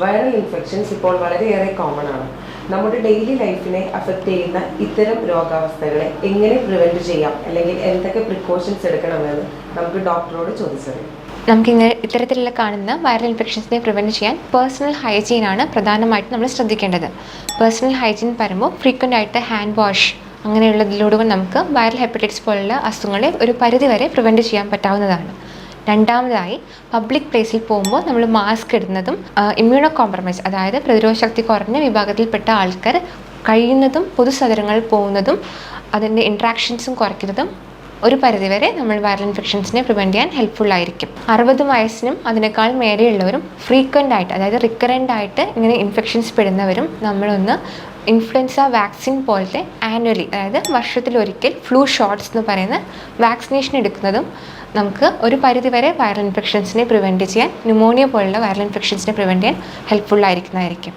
Viral infections ഇപ്പോൾ വളരെയേറെ common ആണ്. നമ്മുടെ ഡെയിലി ലൈഫിനെ അഫക്റ്റ് ചെയ്യുന്ന ഇത്തരം രോഗാവസ്ഥകളെ എങ്ങനെ പ്രിവെന്റ് ചെയ്യാം? അല്ലെങ്കിൽ എന്തൊക്കെ പ്രിക്കോഷൻസ് എടുക്കണമെന്ന് നമുക്ക് ഡോക്ടറോട് ചോദിച്ചറിയാം നമുക്കിങ്ങനെ ഇത്തരത്തിലുള്ള കാണുന്ന വൈറൽ ഇൻഫെക്ഷൻസിനെ പ്രിവെന്റ് ചെയ്യാൻ പേഴ്സണൽ ഹൈജീൻ ആണ് പ്രധാനമായിട്ടും നമ്മൾ ശ്രദ്ധിക്കേണ്ടത്. പേഴ്സണൽ ഹൈജീൻ പറയുമ്പോൾ ഫ്രീക്വന്റ് ആയിട്ട് ഹാൻഡ് വാഷ് അങ്ങനെയുള്ളതിലൂടെ നമുക്ക് വൈറൽ ഹെപ്പറ്റൈറ്റിസ് പോലുള്ള അസുഖങ്ങളെ ഒരു പരിധിവരെ പ്രിവെന്റ് ചെയ്യാൻ പറ്റാവുന്നതാണ്. രണ്ടാമതായി പബ്ലിക് പ്ലേസിൽ പോകുമ്പോൾ നമ്മൾ മാസ്ക് ഇടുന്നതും ഇമ്മ്യൂണോ കോംപ്രമൈസ് അതായത് പ്രതിരോധ ശക്തി കുറഞ്ഞ വിഭാഗത്തിൽപ്പെട്ട ആൾക്കാർ കഴിയുന്നതും പൊതുസദനങ്ങളിൽ പോകുന്നതും അതിന്റെ ഇൻട്രാക്ഷൻസും കുറയ്ക്കുന്നതും ഒരു പരിധിവരെ നമ്മൾ വൈറൽ ഇൻഫെക്ഷൻസിനെ പ്രിവെന്റ് ചെയ്യാൻ ഹെൽപ്ഫുൾ ആയിരിക്കും. അറുപത് വയസ്സിനും അതിനേക്കാൾ മേലെയുള്ളവരും ഫ്രീക്വന്റ് ആയിട്ട് അതായത് റിക്കറന്റ് ആയിട്ട് ഇങ്ങനെ ഇൻഫെക്ഷൻസ് പെടുന്നവരും നമ്മളൊന്ന് ഇൻഫ്ലുവൻസ വാക്സിൻ പോലത്തെ ആനുവലി അതായത് വർഷത്തിലൊരിക്കൽ ഫ്ലൂ ഷോട്ട്സ് എന്ന് പറയുന്ന വാക്സിനേഷൻ എടുക്കുന്നതും നമുക്ക് ഒരു പരിധിവരെ വൈറൽ ഇൻഫെക്ഷൻസിനെ പ്രിവെന്റ് ചെയ്യാൻ ന്യൂമോണിയ പോലുള്ള വൈറൽ ഇൻഫെക്ഷൻസിനെ പ്രിവെന്റ് ചെയ്യാൻ ഹെൽപ്ഫുൾ ആയിരിക്കുന്നതായിരിക്കും.